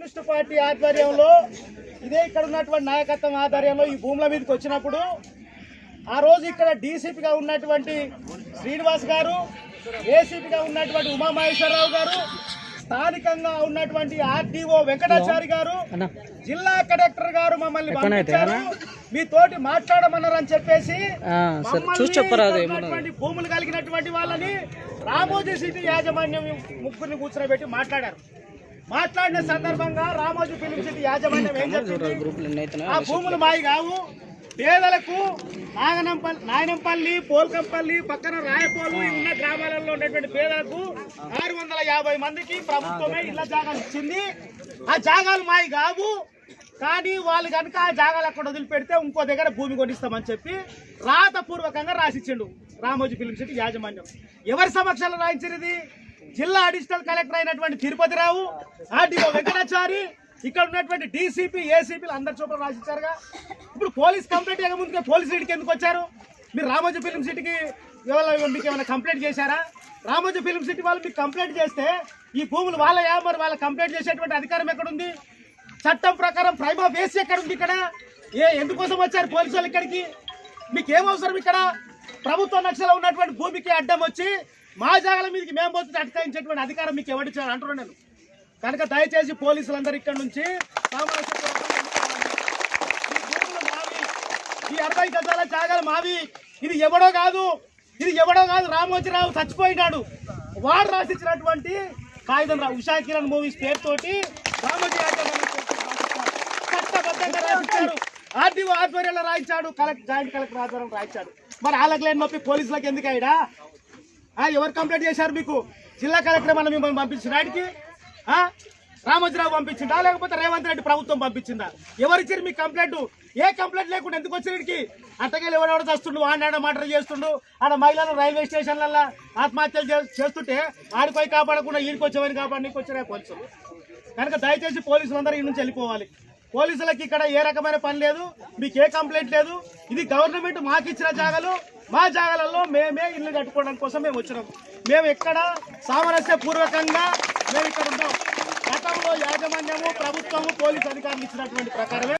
Communist party ఆధ్వర్యంలో ఇదే ఇక్కడ ఉన్నటువంటి నాయకత్వం ఆధ్వర్యంలో ఈ భూముల మీదకి వచ్చినప్పుడు ఆ రోజు ఇక్కడ డీసీపీగా ఉన్నటువంటి శ్రీనివాస్ గారు ఏసీపీగా ఉన్నటువంటి ఉమామహేశ్వరరావు గారు స్థానికంగా ఉన్నటువంటి ఆర్డీఓ వెంకటాచారి గారు జిల్లా కలెక్టర్ గారు మమ్మల్ని పంపించారు. మీతోటి మాట్లాడమన్నారని చెప్పేసి భూములు కలిగినటువంటి వాళ్ళని రామోజీ సిటీ యాజమాన్యం ముగ్గురిని కూర్చోబెట్టి మాట్లాడారు. మాట్లాడిన సందర్భంగా రామోజీ ఫిలిం సిటీ యాజమాన్యం ఏం చెప్పింది? ఆ భూములు మాయి కావు. పేదలకు నాగనంపల్లి నాయనంపల్లి పోల్కంపల్లి పక్కన రాయపోలు ఉన్న గ్రామాలలో ఉన్నటువంటి పేదలకు ఆరు వందల యాభై మందికి ప్రభుత్వమే ఇళ్ళ జాగాలు ఇచ్చింది. ఆ జాగాలు మాయి కావు. కానీ వాళ్ళు కనుక ఆ జాగాలు అక్కడ వదిలిపెడితే ఇంకో దగ్గర భూమి కొనిస్తామని చెప్పి రాతపూర్వకంగా రాసిచ్చిండు రామోజీ ఫిలిం సిటీ యాజమాన్యం. ఎవరి సమక్షంలో రాయించినది జిల్లా అడిషనల్ కలెక్టర్ అయినటువంటి తిరుపతిరావు ఆర్డీఓ వెంకటాచారి ఇక్కడ ఉన్నటువంటి డీసీపీ ఏసీపీలు అందరి చూపులు రాసిచ్చారుగా. ఇప్పుడు పోలీస్ కంప్లైంట్ ఇవ్వక ముందుకే పోలీస్ సీట్కి ఎందుకు వచ్చారు? మీరు రామోజీ ఫిలిం సిటీకి ఎవరు మీకు ఏమైనా కంప్లైంట్ చేశారా? రామోజీ ఫిలిం సిటీ వాళ్ళు మీకు కంప్లైంట్ చేస్తే ఈ భూములు వాళ్ళయా మరి వాళ్ళ కంప్లైంట్ చేసేటువంటి అధికారం ఎక్కడుంది? చట్టం ప్రకారం ప్రైమా వేసి ఎక్కడుంది ఇక్కడ? ఏ ఎందుకోసం వచ్చారు పోలీసు వాళ్ళు ఇక్కడికి? మీకు ఏమవసరం ఇక్కడ? ప్రభుత్వ నక్షలో ఉన్నటువంటి భూమికి అడ్డం వచ్చి మా జాగల మీదకి మేము పోతే అటకాయించేటువంటి అధికారం మీకు ఎవరిచ్చారు అంటున్నాను నేను కనుక దయచేసి పోలీసులందరూ ఇక్కడ నుంచి ఈ అరవై గజాల జాగాలు మావి. ఇది ఎవడో కాదు ఇది ఎవడో కాదు రామోజీరావు చచ్చిపోయినాడు. వాడు రాసిచ్చినటువంటి కాగితం రావు ఉషా కిరణ్ మూవీస్ పేరుతోటి రామోజీ చట్టబద్ధంగా రాయించాడు ఆర్డీఓ ఆధ్వర్యంలో రాయించాడు కలెక్టర్ జాయింట్ కలెక్టర్ ఆధ్వర్యంలో రాయించాడు. మరి వాళ్ళకి లేని నొప్పి పోలీసులకు ఎందుకు అయ్యడా ఎవరు కంప్లైంట్ చేశారు మీకు? జిల్లా కలెక్టర్ మనం మిమ్మల్ని పంపించిన వాడికి రామోజీరావు పంపించిందా? లేకపోతే రేవంత్ రెడ్డి ప్రభుత్వం పంపించిందా? ఎవరిచ్చారు మీకు కంప్లైంట్? ఏ కంప్లైంట్ లేకుండా ఎందుకు వచ్చినడికి అట్టకెళ్ళి ఎవడెవడ చేస్తుండు ఆడ మర్డర్ చేస్తుండు. ఆడ మహిళలు రైల్వే స్టేషన్లలో ఆత్మహత్యలు చే- చేస్తుంటే ఆడిపోయి కాపాడకుండా ఈడికి వచ్చేవారిని కాపాడనీకి వచ్చిన పోలీసులు కనుక దయచేసి పోలీసులందరూ ఈ నుంచి వెళ్ళిపోవాలి. పోలీసులకి ఇక్కడ ఏ రకమైన పని లేదు మీకు ఏ కంప్లైంట్ లేదు. ఇది గవర్నమెంట్ మాకు ఇచ్చిన జాగాలు. మా జాగాలలో మేమే ఇల్లు కట్టుకోవడం కోసం మేము వచ్చినాం. మేము ఎక్కడ సామరస్య పూర్వకంగా మేము ఇక్కడ ఉన్నాం. గతంలో యాజమాన్యము ప్రభుత్వము పోలీసు అధికారులు ఇచ్చినటువంటి ప్రకారమే